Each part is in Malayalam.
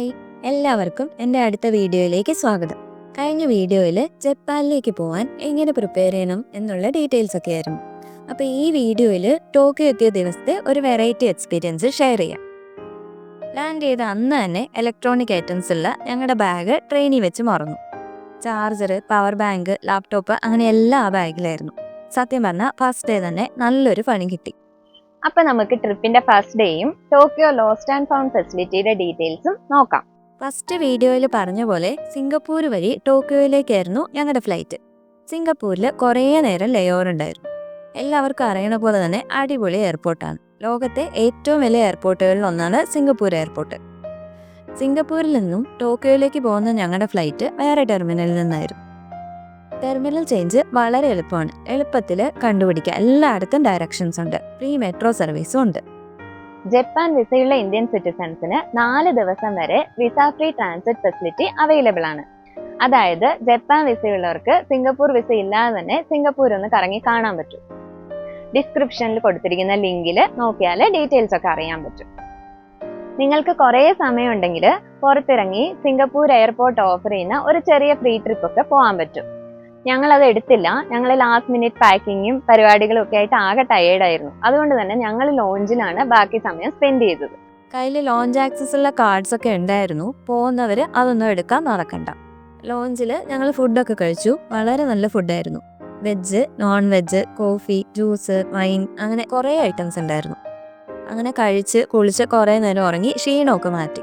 ഹായ്. എല്ലാവർക്കും എന്റെ അടുത്ത വീഡിയോയിലേക്ക് സ്വാഗതം. കഴിഞ്ഞ വീഡിയോയിൽ ജപ്പാനിലേക്ക് പോകാൻ എങ്ങനെ പ്രിപ്പയർ ചെയ്യണം എന്നുള്ള ഡീറ്റെയിൽസ് ഒക്കെ ആയിരുന്നു. അപ്പോൾ ഈ വീഡിയോയിൽ ടോക്കിയോ എത്തിയ ദിവസത്തെ ഒരു വെറൈറ്റി എക്സ്പീരിയൻസ് ഷെയർ ചെയ്യാം. ലാൻഡ് ചെയ്ത അന്ന് തന്നെ ഇലക്ട്രോണിക് ഐറ്റംസ് ഉള്ള ഞങ്ങളുടെ ബാഗ് ട്രെയിനിൽ വെച്ച് മറന്നു. ചാർജർ പവർ ബാങ്ക് ലാപ്ടോപ്പ് അങ്ങനെ എല്ലാ ആ ബാഗിലായിരുന്നു. സത്യം പറഞ്ഞാൽ ഫസ്റ്റ് ഡേ തന്നെ നല്ലൊരു പണി കിട്ടി. അപ്പൊ നമുക്ക് ട്രിപ്പിന്റെ ഫസ്റ്റ് ഡേയും ടോക്കിയോ ലോസ്റ്റ് ആൻഡ് ഫൗണ്ട് ഫെസിലിറ്റിയുടെ ഡീറ്റെയിൽസും നോക്കാം. ഫസ്റ്റ് വീഡിയോയിൽ പറഞ്ഞ പോലെ സിംഗപ്പൂർ വഴി ടോക്കിയോയിലേക്കായിരുന്നു ഞങ്ങളുടെ ഫ്ലൈറ്റ്. സിംഗപ്പൂരിൽ കുറേ നേരം ലേ ഓവർ ഉണ്ടായിരുന്നു. എല്ലാവർക്കും അറിയണ പോലെ തന്നെ അടിപൊളി എയർപോർട്ടാണ് ലോകത്തെ ഏറ്റവും വലിയ എയർപോർട്ടുകളിൽ ഒന്നാണ് സിംഗപ്പൂർ എയർപോർട്ട് സിംഗപ്പൂരിൽ നിന്നും ടോക്കിയോയിലേക്ക് പോകുന്ന ഞങ്ങളുടെ ഫ്ലൈറ്റ് വേറെ ടെർമിനലിൽ നിന്നായിരുന്നു. ടെർമിനൽ ചേഞ്ച് വളരെ എളുപ്പമാണ്. എളുപ്പത്തിൽ കണ്ടുപിടിക്കുക എല്ലായിടത്തും ഡയറക്ഷൻസ് ഉണ്ട്. ഫ്രീ മെട്രോ സർവീസും ഉണ്ട്. ജപ്പാൻ വിസയുള്ള ഇന്ത്യൻ സിറ്റിസൺസിന് നാല് ദിവസം വരെ visa free transit facility available ആണ്. അതായത് ജപ്പാൻ വിസയുള്ളവർക്ക് സിംഗപ്പൂർ വിസ ഇല്ലാതെ തന്നെ സിംഗപ്പൂർ ഒന്ന് കറങ്ങി കാണാൻ പറ്റും. ഡിസ്ക്രിപ്ഷനിൽ കൊടുത്തിരിക്കുന്ന ലിങ്കിൽ നോക്കിയാൽ ഡീറ്റെയിൽസ് ഒക്കെ അറിയാൻ പറ്റും. നിങ്ങൾക്ക് കുറേ സമയമുണ്ടെങ്കിൽ പുറത്തിറങ്ങി സിംഗപ്പൂർ എയർപോർട്ട് ഓഫർ ചെയ്യുന്ന ഒരു ചെറിയ ഫ്രീ ട്രിപ്പ് ഒക്കെ പോകാൻ പറ്റും. ഞങ്ങൾ അത് എടുത്തില്ല ഞങ്ങൾ ലാസ്റ്റ് മിനിറ്റ് പാക്കിങ്ങും പരിപാടികളും ഒക്കെ ആയിട്ട് ആകെ ടയേർഡ് ആയിരുന്നു. അതുകൊണ്ട് തന്നെ ഞങ്ങൾ ലോഞ്ചിലാണ് ബാക്കി സമയം സ്പെൻഡ് ചെയ്തത്. കയ്യിൽ ലോഞ്ച് ആക്സസ് ഉള്ള കാർഡ്സ് ഒക്കെ ഉണ്ടായിരുന്നു. പോകുന്നവർ അതൊന്നും എടുക്കാൻ നടക്കണ്ട ലോഞ്ചിൽ ഞങ്ങൾ ഫുഡൊക്കെ കഴിച്ചു. വളരെ നല്ല ഫുഡായിരുന്നു veg non veg coffee juice wine അങ്ങനെ കുറേ ഐറ്റംസ് ഉണ്ടായിരുന്നു. അങ്ങനെ കഴിച്ച് കുളിച്ച് കുറേ നേരം ഉറങ്ങി ക്ഷീണമൊക്കെ മാറ്റി.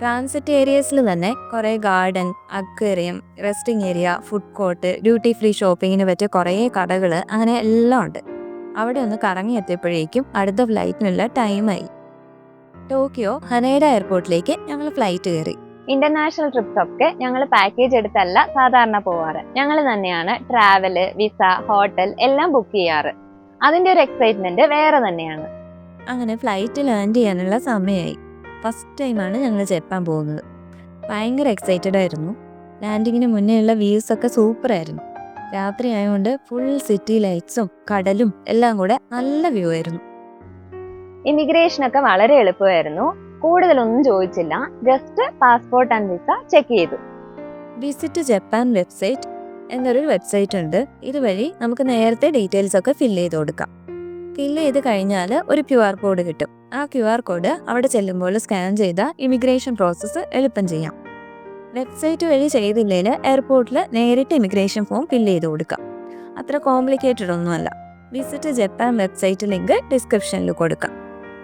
ട്രാൻസിറ്റ് ഏരിയസിൽ തന്നെ കുറേ garden aquarium resting area food court duty free ഷോപ്പിങ്ങിന് പറ്റിയ കുറേ കടകൾ അങ്ങനെ എല്ലാം ഉണ്ട്. അവിടെ ഒന്ന് കറങ്ങി എത്തിയപ്പോഴേക്കും അടുത്ത ഫ്ലൈറ്റിനുള്ള ടൈമായി ടോക്കിയോ ഹനേഡ എയർപോർട്ടിലേക്ക് ഞങ്ങൾ ഫ്ലൈറ്റ് കയറി. ഇന്റർനാഷണൽ ട്രിപ്സ് ഒക്കെ ഞങ്ങൾ പാക്കേജ് എടുത്തല്ല സാധാരണ പോവാറ്. ഞങ്ങൾ തന്നെയാണ് ട്രാവൽ വിസ ഹോട്ടൽ എല്ലാം ബുക്ക് ചെയ്യാറ്. അതിന്റെ ഒരു എക്സൈറ്റ്മെന്റ് വേറെ തന്നെയാണ്. അങ്ങനെ ഫ്ലൈറ്റ് ലാൻഡ് ചെയ്യാനുള്ള സമയമായി ഫസ്റ്റ് ടൈമാണ് ഞങ്ങൾ ജപ്പാൻ പോകുന്നത്. ഭയങ്കര എക്സൈറ്റഡ് ആയിരുന്നു. ലാൻഡിങ്ങിന് മുന്നേ ഉള്ള വ്യൂസ് ഒക്കെ സൂപ്പർ ആയിരുന്നു. രാത്രി ആയതുകൊണ്ട് ഫുൾ സിറ്റി ലൈറ്റ്സും കടലും എല്ലാം കൂടെ നല്ല വ്യൂ ആയിരുന്നു. ഇമിഗ്രേഷൻ ഒക്കെ വളരെ എളുപ്പമായിരുന്നു. കൂടുതലൊന്നും ചോദിച്ചില്ല. Just passport and visa check ചെയ്തു. വിസിറ്റ് ജപ്പാൻ വെബ്സൈറ്റ് എന്നൊരു വെബ്സൈറ്റ് ഉണ്ട്. ഇതുവഴി നമുക്ക് നേരത്തെ ഡീറ്റെയിൽസ് ഒക്കെ ഫില്ല് ചെയ്ത് കൊടുക്കാം. ഫില്ല് ചെയ്ത് കഴിഞ്ഞാൽ ഒരു ക്യു ആർ കോഡ് കിട്ടും. ആ ക്യു ആർ കോഡ് അവിടെ ചെല്ലുമ്പോൾ സ്കാൻ ചെയ്ത ഇമിഗ്രേഷൻ പ്രോസസ്സ് എളുപ്പം ചെയ്യാം. വെബ്സൈറ്റ് വഴി ചെയ്തില്ലെങ്കിൽ എയർപോർട്ടിൽ നേരിട്ട് ഇമിഗ്രേഷൻ ഫോം ഫില്ല് ചെയ്ത് കൊടുക്കാം. അത്ര കോംപ്ലിക്കേറ്റഡ് ഒന്നുമല്ല. വിസിറ്റ് ജപ്പാൻ വെബ്സൈറ്റ് ലിങ്ക് ഡിസ്ക്രിപ്ഷനിൽ കൊടുക്കാം.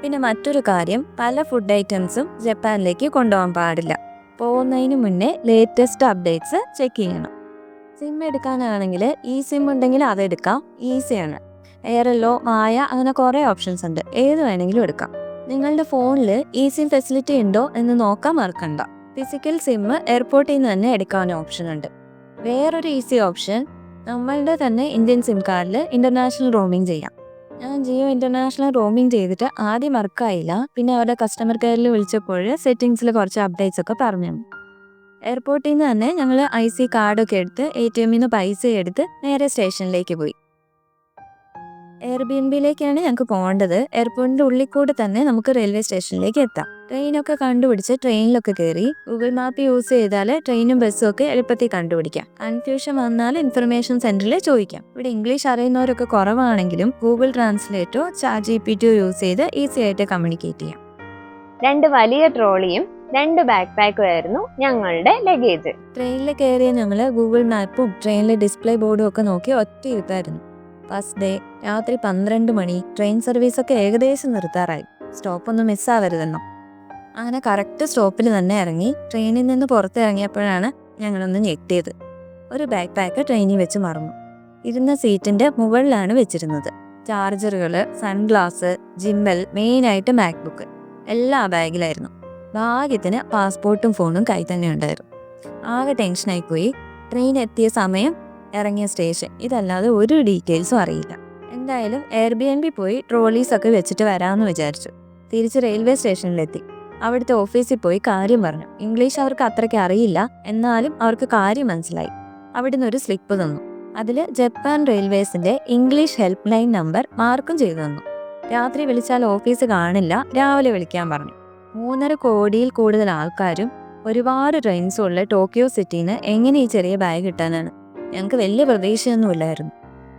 പിന്നെ മറ്റൊരു കാര്യം പല ഫുഡ് ഐറ്റംസും ജപ്പാനിലേക്ക് കൊണ്ടുപോകാൻ പാടില്ല. പോകുന്നതിന് മുന്നേ ലേറ്റസ്റ്റ് അപ്ഡേറ്റ്സ് ചെക്ക് ചെയ്യണം. സിം എടുക്കാനാണെങ്കിൽ ഈ സിം ഉണ്ടെങ്കിൽ അതെടുക്കാം ഈസിയാണ് എയർഎല്ലോ ആയ അങ്ങനെ കുറേ ഓപ്ഷൻസ് ഉണ്ട്. ഏത് വേണമെങ്കിലും എടുക്കാം. നിങ്ങളുടെ ഫോണിൽ ഈ സിം ഫെസിലിറ്റി ഉണ്ടോ എന്ന് നോക്കാൻ മറക്കണ്ട. ഫിസിക്കൽ സിം എയർപോർട്ടിൽ നിന്ന് തന്നെ എടുക്കാൻ ഓപ്ഷൻ ഉണ്ട്. വേറൊരു ഈസി ഓപ്ഷൻ നമ്മളുടെ തന്നെ ഇന്ത്യൻ സിം കാർഡിൽ ഇന്റർനാഷണൽ റോമിംഗ് ചെയ്യാം. ഞാൻ ജിയോ ഇന്റർനാഷണൽ റോമിംഗ് ചെയ്തിട്ട് ആദ്യം വർക്കായില്ല പിന്നെ അവരുടെ കസ്റ്റമർ കെയറിൽ വിളിച്ചപ്പോൾ സെറ്റിങ്സിൽ കുറച്ച് അപ്ഡേറ്റ്സ് ഒക്കെ പറഞ്ഞു. എയർപോർട്ടിൽ നിന്ന് തന്നെ ഞങ്ങൾ ഐ സി കാർഡൊക്കെ എടുത്ത് എ ടി എമ്മിൽ നിന്ന് പൈസ എടുത്ത് നേരെ സ്റ്റേഷനിലേക്ക് പോയി. എയർബിഎൻബിയിലേക്കാണ് ഞങ്ങൾക്ക് പോകേണ്ടത്. എയർപോർട്ടിന്റെ ഉള്ളിൽ കൂടെ തന്നെ നമുക്ക് റെയിൽവേ സ്റ്റേഷനിലേക്ക് എത്താം. ട്രെയിനൊക്കെ കണ്ടുപിടിച്ച് ട്രെയിനിലൊക്കെ കയറി ഗൂഗിൾ മാപ്പ് യൂസ് ചെയ്താൽ ട്രെയിനും ബസ്സും ഒക്കെ എളുപ്പത്തിൽ കണ്ടുപിടിക്കാം. കൺഫ്യൂഷൻ വന്നാൽ ഇൻഫർമേഷൻ സെന്ററിൽ ചോദിക്കാം. ഇവിടെ ഇംഗ്ലീഷ് അറിയുന്നവരൊക്കെ കുറവാണെങ്കിലും ഗൂഗിൾ ട്രാൻസ്ലേറ്റോ ചാറ്റ് ജി പി ടിയോ യൂസ് ചെയ്ത് ഈസി ആയിട്ട് കമ്മ്യൂണിക്കേറ്റ് ചെയ്യാം. രണ്ട് വലിയ ട്രോളിയും രണ്ട് ബാക്ക് പാക്കും ആയിരുന്നു ഞങ്ങളുടെ ലഗേജ് ട്രെയിനിൽ കയറിയ ഞങ്ങൾ ഗൂഗിൾ മാപ്പും ട്രെയിനിലെ ഡിസ്പ്ലേ ബോർഡും ഒക്കെ നോക്കി ഒറ്റ ഇരുത്തായിരുന്നു ഫസ്റ്റ് ഡേ രാത്രി പന്ത്രണ്ട് മണി ട്രെയിൻ സർവീസ് ഒക്കെ ഏകദേശം നിർത്താറായി. സ്റ്റോപ്പ് ഒന്നും മിസ്സാവരുതെന്നോ അങ്ങനെ കറക്റ്റ് സ്റ്റോപ്പിൽ തന്നെ ഇറങ്ങി ട്രെയിനിൽ നിന്ന് പുറത്തിറങ്ങിയപ്പോഴാണ് ഞങ്ങളൊന്ന് ഞെട്ടിയത്. ഒരു ബാക്ക് പാക്ക് ട്രെയിനിൽ വെച്ച് മറന്നു. ഇരുന്ന സീറ്റിന്റെ മുകളിലാണ് വെച്ചിരുന്നത്. ചാർജറുകൾ സൺഗ്ലാസ് ജിമ്മൽ മെയിനായിട്ട് മാക്ബുക്ക് എല്ലാ ബാഗിലായിരുന്നു. ഭാഗ്യത്തിന് പാസ്പോർട്ടും ഫോണും കൈ തന്നെ ഉണ്ടായിരുന്നു. ആകെ ടെൻഷനായി പോയി ട്രെയിൻ എത്തിയ സമയം ഇറങ്ങിയ സ്റ്റേഷൻ. ഇതല്ലാതെ ഒരു ഡീറ്റെയിൽസും അറിയില്ല. എന്തായാലും എയർ ബി എൻ ബി പോയി ട്രോളീസ് ഒക്കെ വെച്ചിട്ട് വരാമെന്ന് വിചാരിച്ചു. തിരിച്ച് റെയിൽവേ സ്റ്റേഷനിലെത്തി. അവിടുത്തെ ഓഫീസിൽ പോയി കാര്യം പറഞ്ഞു. ഇംഗ്ലീഷ് അവർക്ക് അത്രയ്ക്ക് അറിയില്ല. എന്നാലും അവർക്ക് കാര്യം മനസ്സിലായി. അവിടുന്ന് ഒരു സ്ലിപ്പ് തന്നു. അതിൽ ജപ്പാൻ റെയിൽവേസിന്റെ ഇംഗ്ലീഷ് ഹെൽപ്പ് ലൈൻ നമ്പർ മാർക്കും ചെയ്തു തന്നു. രാത്രി വിളിച്ചാൽ ഓഫീസ് കാണില്ല. രാവിലെ വിളിക്കാൻ പറഞ്ഞു. മൂന്നര കോടിയിൽ കൂടുതൽ ആൾക്കാരും ഒരുപാട് ട്രെയിൻസും ഉള്ള ടോക്കിയോ സിറ്റിയിൽ നിന്ന് എങ്ങനെ ഈ ചെറിയ ബാഗ് കിട്ടാനാണ്? ഞങ്ങൾക്ക് വലിയ പ്രതീക്ഷയൊന്നുമില്ലായിരുന്നു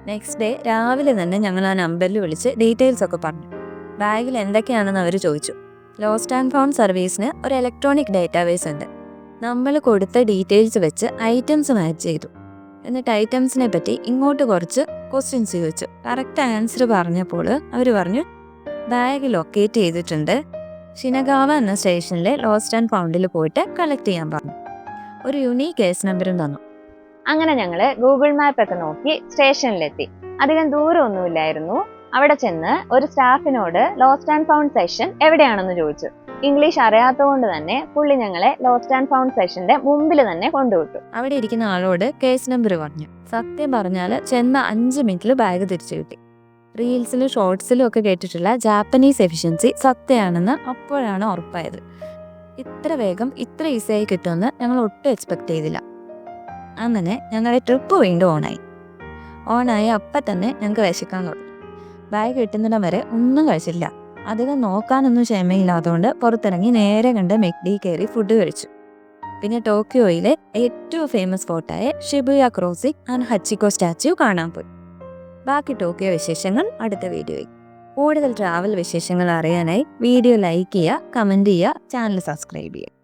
നെക്സ്റ്റ് ഡേ രാവിലെ തന്നെ ഞങ്ങൾ ആ നമ്പറിൽ വിളിച്ച് ഡീറ്റെയിൽസ് ഒക്കെ പറഞ്ഞു. ബാഗിൽ എന്തൊക്കെയാണെന്ന് അവർ ചോദിച്ചു. ലോസ്റ്റ് ആൻഡ് ഫൗണ്ട് സർവീസിന് ഒരു ഇലക്ട്രോണിക് ഡേറ്റാബേസ് ഉണ്ട്. നമ്മൾ കൊടുത്ത ഡീറ്റെയിൽസ് വെച്ച് ഐറ്റംസ് മാച്ച് ചെയ്തു. എന്നിട്ട് ഐറ്റംസിനെ പറ്റി ഇങ്ങോട്ട് കുറച്ച് ക്വസ്റ്റ്യൻസ് ചോദിച്ചു. കറക്റ്റ് ആൻസർ പറഞ്ഞപ്പോൾ അവർ പറഞ്ഞു ബാഗ് ലൊക്കേറ്റ് ചെയ്തിട്ടുണ്ട്. ഷിനഗാവ എന്ന സ്റ്റേഷനിലെ ലോസ്റ്റ് ആൻഡ് ഫൗണ്ടിൽ പോയിട്ട് കളക്ട് ചെയ്യാൻ പറഞ്ഞു. ഒരു യുണീക്ക് കേസ് നമ്പറും തന്നു. അങ്ങനെ ഞങ്ങൾ ഗൂഗിൾ മാപ്പ് ഒക്കെ നോക്കി സ്റ്റേഷനിലെത്തി. അധികം ദൂരമൊന്നുമില്ലായിരുന്നു. അവിടെ ചെന്ന് ഒരു സ്റ്റാഫിനോട് ലോസ്റ്റ് ആൻഡ് ഫൗണ്ട് സെഷൻ എവിടെയാണെന്ന് ചോദിച്ചു. ഇംഗ്ലീഷ് അറിയാത്തതുകൊണ്ട് തന്നെ പുള്ളി ഞങ്ങളെ ലോസ്റ്റ് ആൻഡ് ഫൗണ്ട് സെഷന്റെ മുമ്പിൽ തന്നെ കൊണ്ടുവിട്ടു. അവിടെ ഇരിക്കുന്ന ആളോട് കേസ് നമ്പർ പറഞ്ഞു. സത്യം പറഞ്ഞാൽ ചെന്ന അഞ്ച് മിനിറ്റിൽ ബാഗ് തിരിച്ചു കിട്ടി. റീൽസിലും ഷോർട്സിലും ഒക്കെ കേട്ടിട്ടുള്ള ജാപ്പനീസ് എഫിഷ്യൻസി സത്യമാണെന്ന് അപ്പോഴാണ് ഉറപ്പായത്. ഇത്ര വേഗം ഇത്ര ഈസിയായി കിട്ടുമെന്ന് ഞങ്ങൾ ഒട്ടും എക്സ്പെക്ട് ചെയ്തില്ല. അങ്ങനെ ഞങ്ങളുടെ ട്രിപ്പ് വീണ്ടും ഓണായി ഓണായി അപ്പം തന്നെ ഞങ്ങൾക്ക് വിശക്കാൻ തുടങ്ങി. ബാഗ് കിട്ടുന്നിടം വരെ ഒന്നും കഴിച്ചില്ല. അധികം നോക്കാനൊന്നും ക്ഷമയില്ലാത്തതുകൊണ്ട് പുറത്തിറങ്ങി നേരെ കണ്ട് മെക്ഡി കയറി ഫുഡ് കഴിച്ചു. പിന്നെ ടോക്കിയോയിലെ ഏറ്റവും famous സ്പോട്ടായ Shibuya crossing and Hachiko statue കാണാൻ പോയി. ബാക്കി ടോക്കിയോ വിശേഷങ്ങൾ അടുത്ത വീഡിയോയിൽ. കൂടുതൽ ട്രാവൽ വിശേഷങ്ങൾ അറിയാനായി വീഡിയോ ലൈക്ക് ചെയ്യുക കമന്റ് ചെയ്യുക ചാനൽ സബ്സ്ക്രൈബ് ചെയ്യുക.